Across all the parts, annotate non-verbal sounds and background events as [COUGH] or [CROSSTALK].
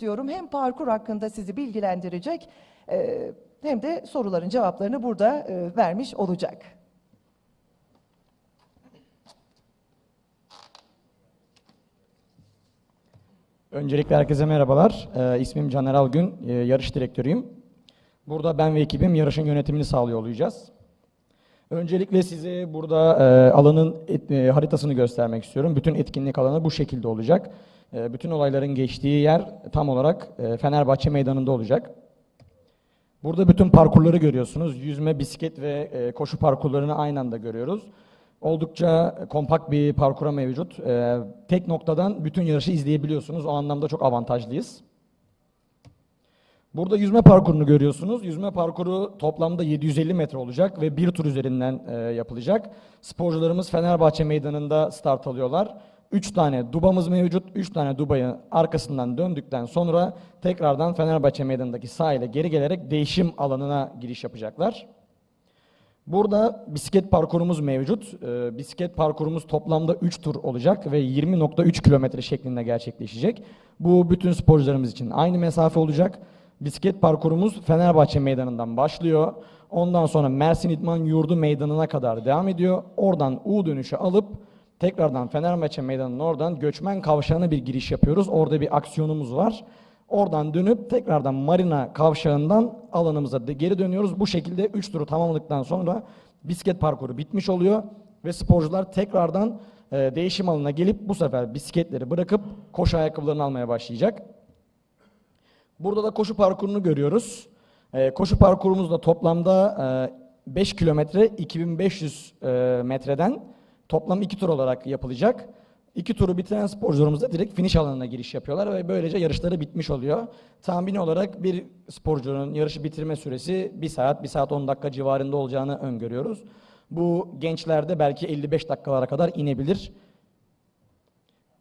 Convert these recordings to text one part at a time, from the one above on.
diyorum. Hem parkur hakkında sizi bilgilendirecek e, hem de soruların cevaplarını burada e, vermiş olacak. Öncelikle herkese merhabalar. Ee, ismim Caner Algün, ee, yarış direktörüyüm. Burada ben ve ekibim yarışın yönetimini sağlıyor olacağız. Öncelikle size burada e, alanın et- e, haritasını göstermek istiyorum. Bütün etkinlik alanı bu şekilde olacak. E, bütün olayların geçtiği yer tam olarak e, Fenerbahçe Meydanı'nda olacak. Burada bütün parkurları görüyorsunuz. Yüzme, bisiklet ve e, koşu parkurlarını aynı anda görüyoruz. Oldukça kompakt bir parkura mevcut. E, tek noktadan bütün yarışı izleyebiliyorsunuz. O anlamda çok avantajlıyız. Burada yüzme parkurunu görüyorsunuz. Yüzme parkuru toplamda 750 metre olacak ve bir tur üzerinden e, yapılacak. Sporcularımız Fenerbahçe Meydanı'nda start alıyorlar. 3 tane dubamız mevcut. 3 tane dubayı arkasından döndükten sonra tekrardan Fenerbahçe Meydanı'ndaki sahile geri gelerek değişim alanına giriş yapacaklar. Burada bisiklet parkurumuz mevcut. Ee, bisiklet parkurumuz toplamda 3 tur olacak ve 20.3 kilometre şeklinde gerçekleşecek. Bu bütün sporcularımız için aynı mesafe olacak. Bisiklet parkurumuz Fenerbahçe Meydanı'ndan başlıyor. Ondan sonra Mersin İdman Yurdu Meydanı'na kadar devam ediyor. Oradan U dönüşü alıp tekrardan Fenerbahçe Meydanı'nın oradan Göçmen Kavşağı'na bir giriş yapıyoruz. Orada bir aksiyonumuz var. Oradan dönüp tekrardan Marina kavşağından alanımıza geri dönüyoruz. Bu şekilde 3 turu tamamladıktan sonra bisiklet parkuru bitmiş oluyor ve sporcular tekrardan e, değişim alanına gelip bu sefer bisikletleri bırakıp koşu ayakkabılarını almaya başlayacak. Burada da koşu parkurunu görüyoruz. E, koşu parkurumuz da toplamda e, 5 kilometre 2500 e, metreden toplam 2 tur olarak yapılacak. İki turu bitiren sporcularımız da direkt finish alanına giriş yapıyorlar ve böylece yarışları bitmiş oluyor. Tahmini olarak bir sporcunun yarışı bitirme süresi 1 saat, 1 saat 10 dakika civarında olacağını öngörüyoruz. Bu gençlerde belki 55 dakikalara kadar inebilir.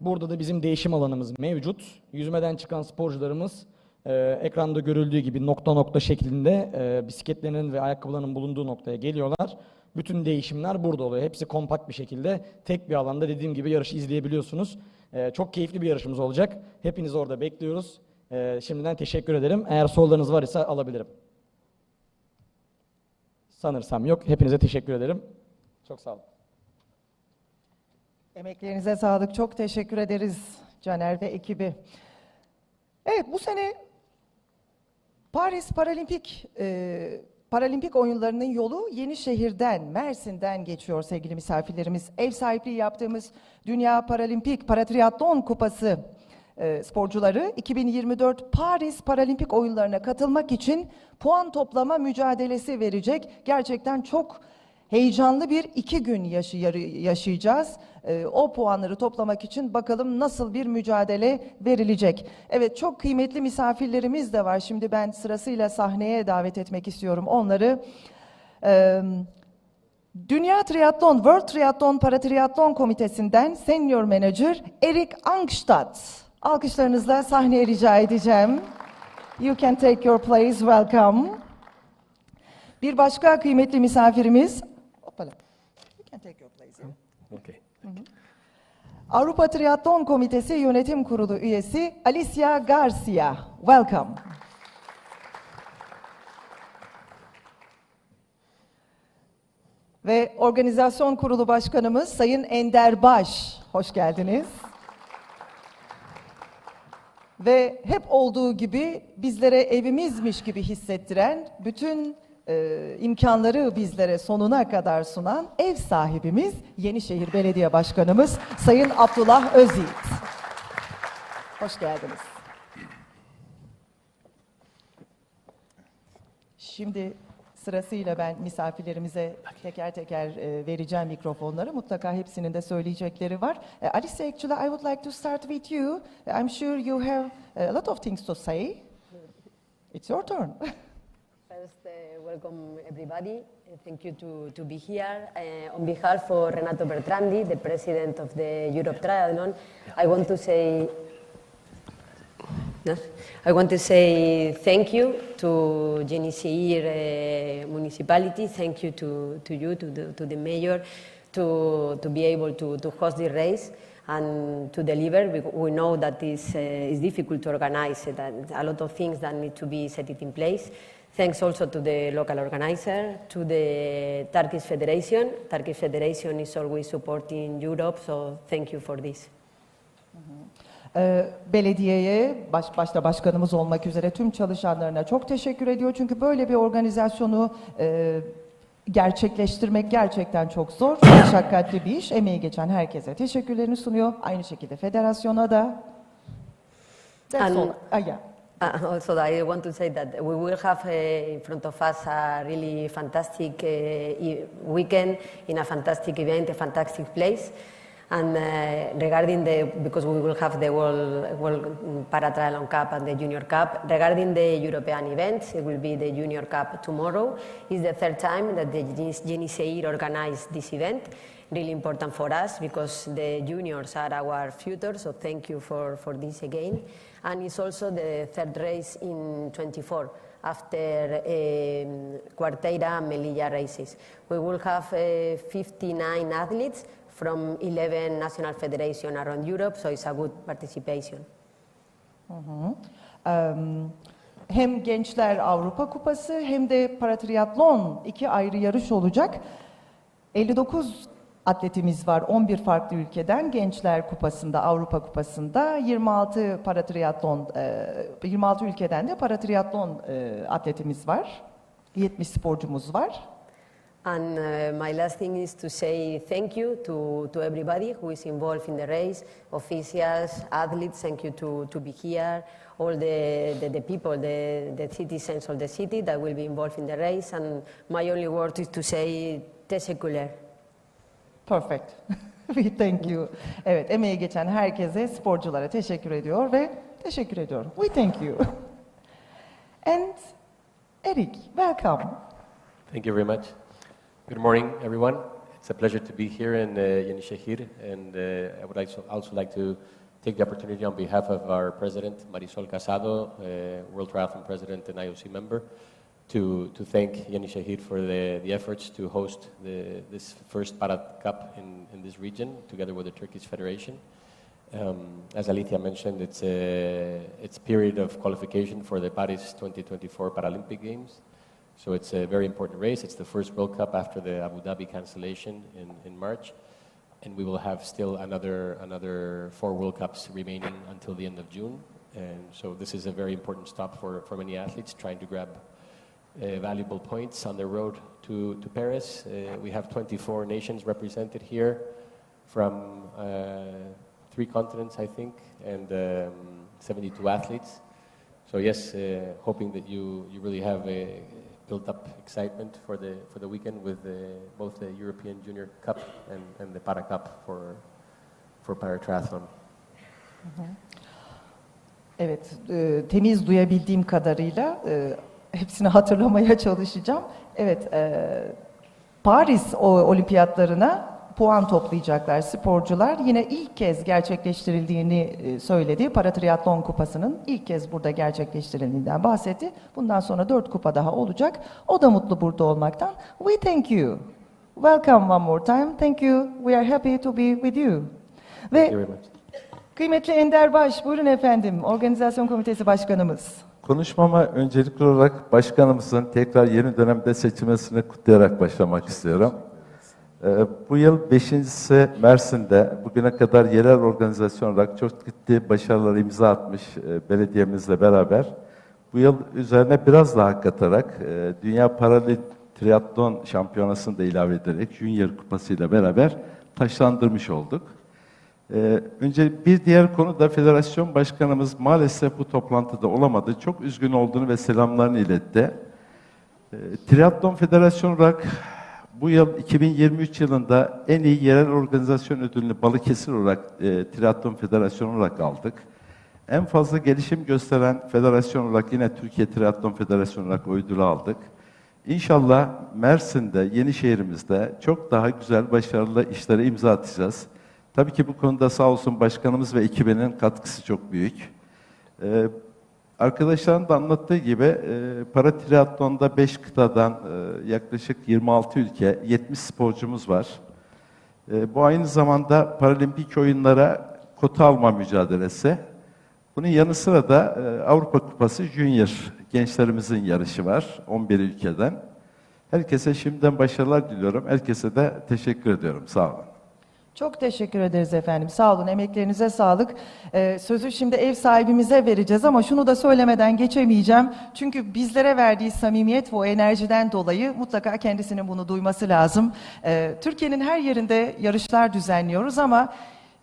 Burada da bizim değişim alanımız mevcut. Yüzmeden çıkan sporcularımız e, ekranda görüldüğü gibi nokta nokta şeklinde e, bisikletlerinin ve ayakkabılarının bulunduğu noktaya geliyorlar. Bütün değişimler burada oluyor. Hepsi kompakt bir şekilde tek bir alanda dediğim gibi yarışı izleyebiliyorsunuz. E, çok keyifli bir yarışımız olacak. Hepinizi orada bekliyoruz. E, şimdiden teşekkür ederim. Eğer sorularınız var ise alabilirim. Sanırsam yok. Hepinize teşekkür ederim. Çok sağ olun. Emeklerinize sağlık. Çok teşekkür ederiz Caner ve ekibi. Evet bu sene Paris Paralimpik e, Paralimpik oyunlarının yolu Yenişehir'den, Mersin'den geçiyor sevgili misafirlerimiz. Ev sahipliği yaptığımız Dünya Paralimpik Paratriatlon Kupası e, sporcuları 2024 Paris Paralimpik oyunlarına katılmak için puan toplama mücadelesi verecek. Gerçekten çok heyecanlı bir iki gün yaşayacağız. Ee, o puanları toplamak için bakalım nasıl bir mücadele verilecek. Evet çok kıymetli misafirlerimiz de var. Şimdi ben sırasıyla sahneye davet etmek istiyorum onları. Ee, Dünya Triatlon, World Triathlon Paratriatlon Komitesi'nden Senior Manager Erik Angstadt. Alkışlarınızla sahneye rica edeceğim. You can take your place, welcome. Bir başka kıymetli misafirimiz. Can take your place. yeah. Avrupa Triatlon Komitesi Yönetim Kurulu üyesi Alicia Garcia. Welcome. Ve organizasyon kurulu başkanımız Sayın Ender Baş. Hoş geldiniz. Ve hep olduğu gibi bizlere evimizmiş gibi hissettiren, bütün e, imkanları bizlere sonuna kadar sunan ev sahibimiz Yenişehir Belediye Başkanımız Sayın Abdullah Özyiğit. Hoş geldiniz. Şimdi sırasıyla ben misafirlerimize teker teker e, vereceğim mikrofonları. Mutlaka hepsinin de söyleyecekleri var. E, Alice, actually I would like to start with you. I'm sure you have a lot of things to say. It's your turn. First, uh, welcome everybody. Uh, Thank you to, to be here. Uh, on behalf of Renato Bertrandi, the president of the Europe Triathlon, I want to say I want to say thank you to Yenisei uh, municipality, thank you to, to you, to the, to the mayor, to, to be able to, to host the race. and to deliver. We, we know that it's, uh, difficult to organize, uh, that a lot of things that need to be set it in place. Thanks also to the local organizer, to the Turkish Federation. Turkish Federation is always supporting Europe, so thank you for this. Ee, belediyeye, baş, başta başkanımız olmak üzere tüm çalışanlarına çok teşekkür ediyor. Çünkü böyle bir organizasyonu e, gerçekleştirmek gerçekten çok zor, meşakkatli bir iş. Emeği geçen herkese teşekkürlerini sunuyor. Aynı şekilde federasyona da. That's all. Ah, yeah. Uh, also, I want to say that we will have uh, in front of us a really fantastic uh, weekend in a fantastic event, a fantastic place. And uh, regarding the, because we will have the World, World Para Triathlon Cup and the Junior Cup, regarding the European events, it will be the Junior Cup tomorrow. It's the third time that the Jenny Seir organized this event. Really important for us because the juniors are our future, so thank you for, for this again. And it's also the third race in 24 after um, Quarteira and Melilla races. We will have uh, 59 athletes from 11 national federations around Europe, so it's a good participation. Eee, hem Gençler Avrupa Kupası hem de paratriatlon iki ayrı yarış olacak. 59 atletimiz var 11 farklı ülkeden Gençler Kupası'nda, Avrupa Kupası'nda 26 paratriatlon eee, 26 ülkeden de paratriatlon eee, atletimiz var. 70 sporcumuz var. And uh, my last thing is to say thank you to, to everybody who is involved in the race, officials, athletes, thank you to, to be here, all the, the, the people, the, the citizens of the city that will be involved in the race. And my only word is to say teşekkürler. Perfect. [LAUGHS] We thank you. Evet, emeği geçen herkese, sporculara teşekkür ediyor ve teşekkür ediyorum. We thank you. [LAUGHS] And Eric, welcome. Thank you very much. Good morning, everyone. It's a pleasure to be here in uh, Yenishehir, and uh, I would like also like to take the opportunity on behalf of our president, Marisol Casado, uh, World Triathlon president and IOC member, to, to thank Yenishehir for the, the efforts to host the, this first Parat Cup in, in this region, together with the Turkish Federation. Um, as Alicia mentioned, it's a, it's period of qualification for the Paris 2024 Paralympic Games. So it's a very important race. It's the first World Cup after the Abu Dhabi cancellation in, in March. And we will have still another, another four World Cups remaining until the end of June. And so this is a very important stop for, for many athletes trying to grab valuable points on the road to, to Paris. Uh, we have 24 nations represented here from uh, three continents, I think, and um, 72 athletes. So yes, uh, hoping that you, you really have a built up excitement for the, for the weekend with the, both the European Junior Cup and, and the Para Cup for, for paratriathlon. Evet, e, temiz duyabildiğim kadarıyla e, hepsini hatırlamaya çalışacağım. Evet, e, Paris olimpiyatlarına puan toplayacaklar sporcular. Yine ilk kez gerçekleştirildiğini e, söyledi. Paratriatlon kupasının ilk kez burada gerçekleştirildiğinden bahsetti. Bundan sonra dört kupa daha olacak. O da mutlu burada olmaktan. We thank you. Welcome one more time. Thank you. We are happy to be with you. Ve. Kıymetli Ender Baş, buyurun efendim. Organizasyon Komitesi Başkanımız. Konuşmama öncelikli olarak başkanımızın tekrar yeni dönemde seçilmesini kutlayarak başlamak istiyorum. Ee, bu yıl beşincisi Mersin'de bugüne kadar yerel organizasyon olarak çok ciddi başarılar imza atmış e, belediyemizle beraber bu yıl üzerine biraz daha katarak e, Dünya Paralel Triatlon Şampiyonası'nı da ilave ederek Junior Kupası ile beraber taşlandırmış olduk. Ee, önce bir diğer konu da federasyon başkanımız maalesef bu toplantıda olamadı. Çok üzgün olduğunu ve selamlarını iletti. Ee, Triatlon Federasyonu olarak bu yıl 2023 yılında en iyi yerel organizasyon ödülünü Balıkesir olarak e, Triatlon Federasyonu olarak aldık. En fazla gelişim gösteren federasyon olarak yine Türkiye Triatlon Federasyonu olarak ödülü aldık. İnşallah Mersin'de, Yenişehir'imizde çok daha güzel, başarılı işlere imza atacağız. Tabii ki bu konuda sağ olsun başkanımız ve ekibinin katkısı çok büyük. Ee, arkadaşların da anlattığı gibi e, para triatlonda 5 kıtadan e, yaklaşık 26 ülke, 70 sporcumuz var. E, bu aynı zamanda Paralimpik oyunlara kota alma mücadelesi. Bunun yanı sıra da e, Avrupa Kupası Junior gençlerimizin yarışı var 11 ülkeden. Herkese şimdiden başarılar diliyorum. Herkese de teşekkür ediyorum. Sağ olun. Çok teşekkür ederiz efendim. Sağ olun, emeklerinize sağlık. Ee, sözü şimdi ev sahibimize vereceğiz ama şunu da söylemeden geçemeyeceğim. Çünkü bizlere verdiği samimiyet ve o enerjiden dolayı mutlaka kendisinin bunu duyması lazım. Ee, Türkiye'nin her yerinde yarışlar düzenliyoruz ama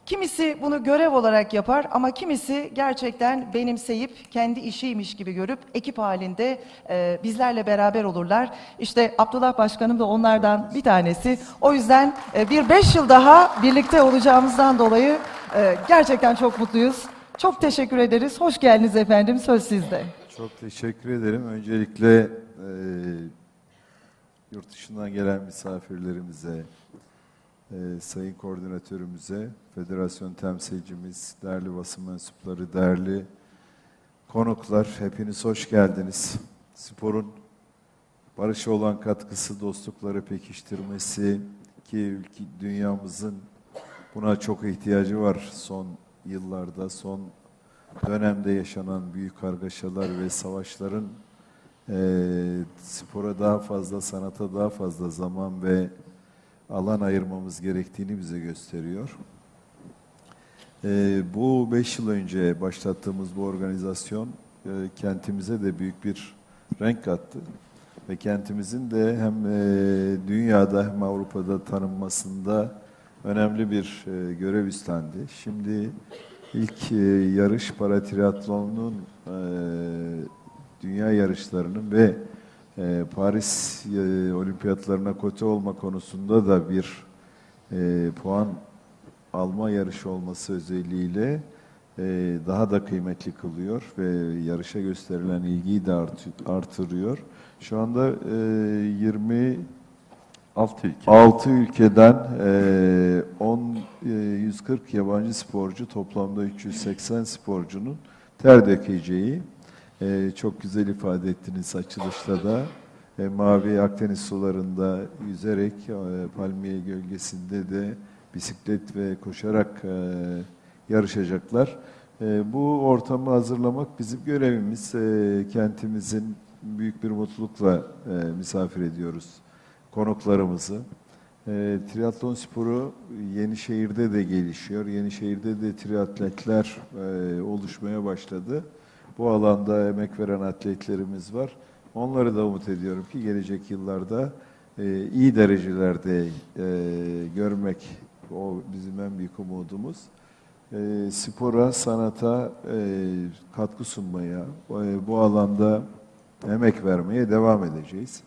kimisi bunu görev olarak yapar ama kimisi gerçekten benimseyip kendi işiymiş gibi görüp ekip halinde e, bizlerle beraber olurlar. İşte Abdullah Başkanım da onlardan bir tanesi. O yüzden e, bir beş yıl daha birlikte olacağımızdan dolayı e, gerçekten çok mutluyuz. Çok teşekkür ederiz. Hoş geldiniz efendim. Söz sizde. Çok teşekkür ederim. Öncelikle e, yurt dışından gelen misafirlerimize, e, sayın koordinatörümüze, federasyon temsilcimiz, değerli basın mensupları, değerli konuklar, hepiniz hoş geldiniz. Sporun barışa olan katkısı, dostlukları pekiştirmesi ki ülke, dünyamızın buna çok ihtiyacı var son yıllarda, son dönemde yaşanan büyük kargaşalar ve savaşların eee, spora daha fazla, sanata daha fazla zaman ve alan ayırmamız gerektiğini bize gösteriyor. Eee, bu beş yıl önce başlattığımız bu organizasyon eee, kentimize de büyük bir renk kattı. Ve kentimizin de hem eee, dünyada hem Avrupa'da tanınmasında önemli bir eee, görev üstlendi. Şimdi ilk yarış para triatlonunun eee, dünya yarışlarının ve eee, Paris eee, olimpiyatlarına kote olma konusunda da bir eee, puan alma yarışı olması özelliğiyle eee, daha da kıymetli kılıyor ve yarışa gösterilen ilgiyi de artı- artırıyor. Şu anda eee 20 Altı ülke. 6 ülkeden eee, 10 eee, 140 yabancı sporcu toplamda 380 sporcunun ter dökeceği eee, çok güzel ifade ettiniz açılışta da E, mavi Akdeniz sularında yüzerek eee, palmiye gölgesinde de bisiklet ve koşarak eee, yarışacaklar. Eee, bu ortamı hazırlamak bizim görevimiz. Eee, kentimizin büyük bir mutlulukla eee, misafir ediyoruz konuklarımızı. E, triatlon sporu Yenişehir'de de gelişiyor. Yenişehir'de de triatletler e, oluşmaya başladı. Bu alanda emek veren atletlerimiz var. Onları da umut ediyorum ki gelecek yıllarda e, iyi derecelerde e, görmek o bizim en büyük umudumuz. E, spora, sanata e, katkı sunmaya, e, bu alanda emek vermeye devam edeceğiz.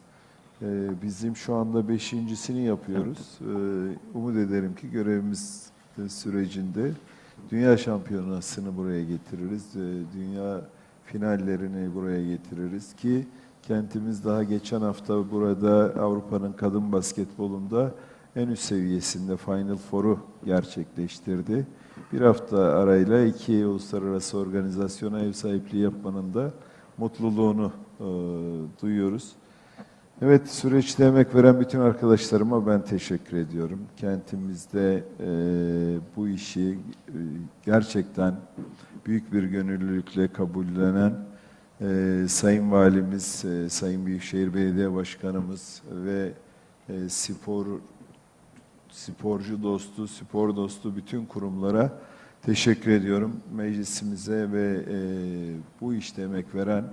Ee, Bizim şu anda beşincisini yapıyoruz. Ee, Umut ederim ki görevimiz e, sürecinde dünya şampiyonasını buraya getiririz. Ee, Dünya finallerini buraya getiririz ki kentimiz daha geçen hafta burada Avrupa'nın kadın basketbolunda en üst seviyesinde Final Four'u gerçekleştirdi. Bir hafta arayla iki uluslararası organizasyona ev sahipliği yapmanın da mutluluğunu e, duyuyoruz. Evet, süreçte emek veren bütün arkadaşlarıma ben teşekkür ediyorum. Kentimizde e, bu işi e, gerçekten büyük bir gönüllülükle kabullenen e, Sayın Valimiz, e, Sayın Büyükşehir Belediye Başkanımız ve e, spor sporcu dostu, spor dostu bütün kurumlara teşekkür ediyorum. Meclisimize ve e, bu işte emek veren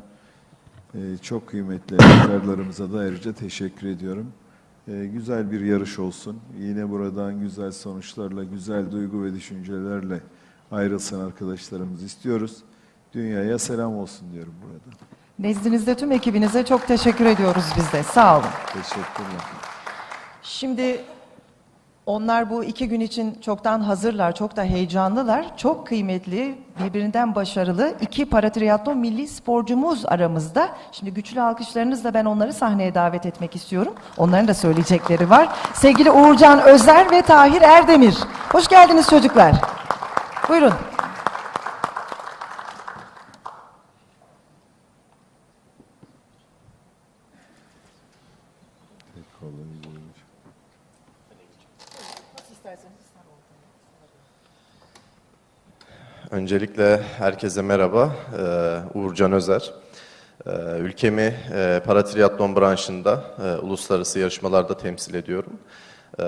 çok kıymetli emektarlarımıza da ayrıca teşekkür ediyorum. Ee, güzel bir yarış olsun. Yine buradan güzel sonuçlarla, güzel duygu ve düşüncelerle ayrılsın arkadaşlarımız istiyoruz. Dünyaya selam olsun diyorum burada. Nezdinizde tüm ekibinize çok teşekkür ediyoruz biz de. Sağ olun. Teşekkürler. Şimdi onlar bu iki gün için çoktan hazırlar, çok da heyecanlılar. Çok kıymetli, birbirinden başarılı iki paratriatlon milli sporcumuz aramızda. Şimdi güçlü alkışlarınızla ben onları sahneye davet etmek istiyorum. Onların da söyleyecekleri var. Sevgili Uğurcan Özer ve Tahir Erdemir. Hoş geldiniz çocuklar. Buyurun. Öncelikle herkese merhaba. Ee, Uğurcan Özer. Ee, Ülkemi e, paratriatlon branşında e, uluslararası yarışmalarda temsil ediyorum. Ee,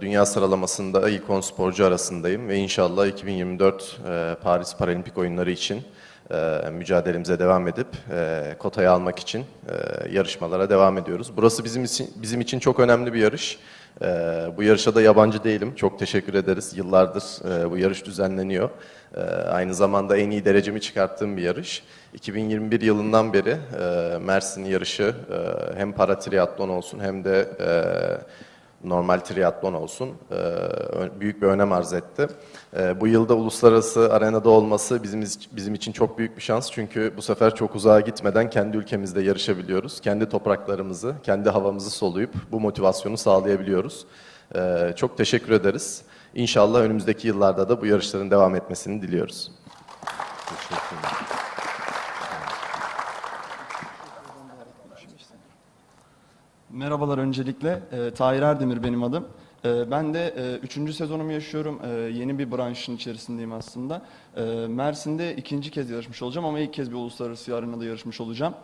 Dünya sıralamasında 10 sporcu arasındayım ve inşallah 2024 e, Paris Paralimpik oyunları için e, mücadelemize devam edip e, kotayı almak için e, yarışmalara devam ediyoruz. Burası bizim için, bizim için çok önemli bir yarış. Ee, bu yarışa da yabancı değilim. Çok teşekkür ederiz. Yıllardır e, bu yarış düzenleniyor. Ee, aynı zamanda en iyi derecemi çıkarttığım bir yarış. 2021 yılından beri e, Mersin yarışı e, hem para triatlon olsun hem de e, normal triatlon olsun e, büyük bir önem arz etti. E, bu yılda uluslararası arenada olması bizim bizim için çok büyük bir şans çünkü bu sefer çok uzağa gitmeden kendi ülkemizde yarışabiliyoruz. Kendi topraklarımızı, kendi havamızı soluyup bu motivasyonu sağlayabiliyoruz. E, çok teşekkür ederiz. İnşallah önümüzdeki yıllarda da bu yarışların devam etmesini diliyoruz. Merhabalar öncelikle. E, Tahir Erdemir benim adım. E, ben de e, üçüncü sezonumu yaşıyorum. E, yeni bir branşın içerisindeyim aslında. E, Mersin'de ikinci kez yarışmış olacağım ama ilk kez bir uluslararası arenada yarışmış olacağım.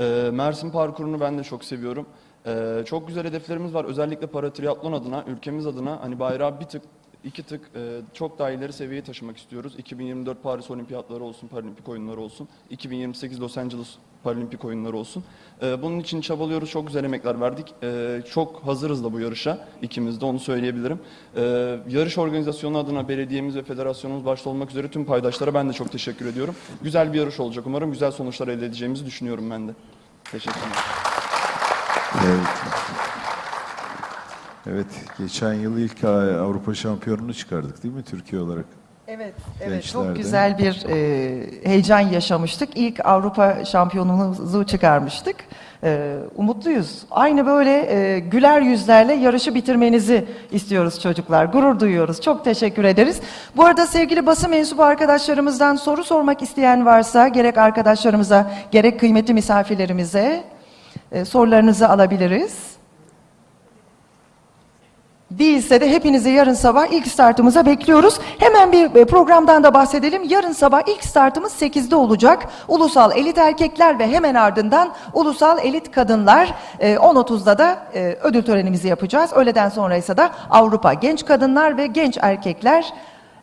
E, Mersin parkurunu ben de çok seviyorum. E, çok güzel hedeflerimiz var. Özellikle para triatlon adına, ülkemiz adına hani bayrağı bir tık iki tık e, çok daha ileri seviyeye taşımak istiyoruz. 2024 Paris Olimpiyatları olsun, Paralimpik oyunları olsun. 2028 Los Angeles Paralimpik oyunları olsun. E, bunun için çabalıyoruz. Çok güzel emekler verdik. E, çok hazırız da bu yarışa. ikimiz de onu söyleyebilirim. E, yarış organizasyonu adına belediyemiz ve federasyonumuz başta olmak üzere tüm paydaşlara ben de çok teşekkür ediyorum. Güzel bir yarış olacak. Umarım güzel sonuçlar elde edeceğimizi düşünüyorum ben de. Teşekkürler. Evet. Evet, geçen yıl ilk Avrupa şampiyonunu çıkardık değil mi Türkiye olarak? Evet, evet Gençlerde. çok güzel bir e, heyecan yaşamıştık. İlk Avrupa şampiyonumuzu çıkarmıştık. E, umutluyuz. Aynı böyle e, güler yüzlerle yarışı bitirmenizi istiyoruz çocuklar. Gurur duyuyoruz. Çok teşekkür ederiz. Bu arada sevgili basın mensubu arkadaşlarımızdan soru sormak isteyen varsa gerek arkadaşlarımıza gerek kıymetli misafirlerimize e, sorularınızı alabiliriz. Değilse de hepinizi yarın sabah ilk startımıza bekliyoruz. Hemen bir e, programdan da bahsedelim. Yarın sabah ilk startımız 8'de olacak. Ulusal Elit Erkekler ve hemen ardından Ulusal Elit Kadınlar. E, 10.30'da da e, ödül törenimizi yapacağız. Öğleden sonra ise de Avrupa Genç Kadınlar ve Genç Erkekler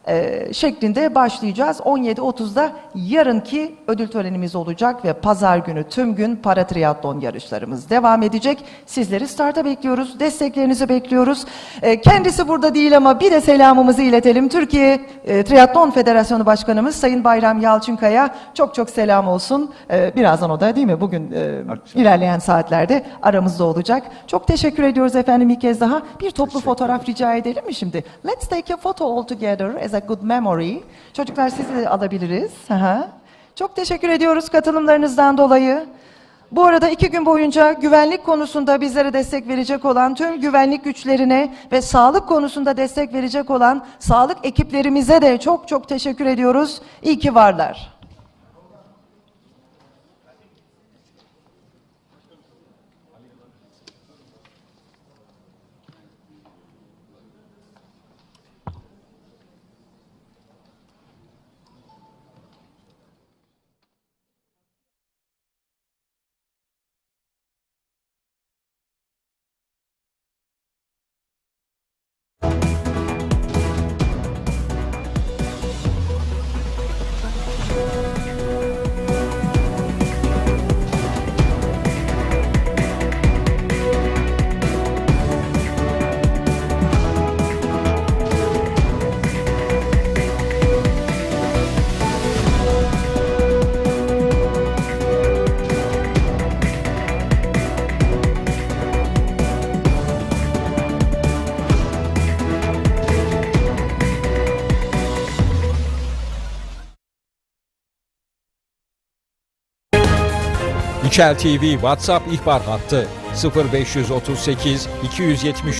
e, şeklinde başlayacağız. 17.30'da yarınki ödül törenimiz olacak ve pazar günü tüm gün para triatlon yarışlarımız devam edecek. Sizleri starta bekliyoruz, desteklerinizi bekliyoruz. E, kendisi burada değil ama bir de selamımızı iletelim. Türkiye e, Triatlon Federasyonu Başkanımız Sayın Bayram Yalçınkaya çok çok selam olsun. E, birazdan o da değil mi bugün e, Akşam. ilerleyen saatlerde aramızda olacak. Çok teşekkür ediyoruz efendim bir kez daha. Bir toplu fotoğraf rica edelim mi şimdi? Let's take a photo all together as a good memory. Çocuklar sizi de alabiliriz. Aha. Çok teşekkür ediyoruz katılımlarınızdan dolayı. Bu arada iki gün boyunca güvenlik konusunda bizlere destek verecek olan tüm güvenlik güçlerine ve sağlık konusunda destek verecek olan sağlık ekiplerimize de çok çok teşekkür ediyoruz. İyi ki varlar. Üçel TV WhatsApp ihbar hattı. 0538 270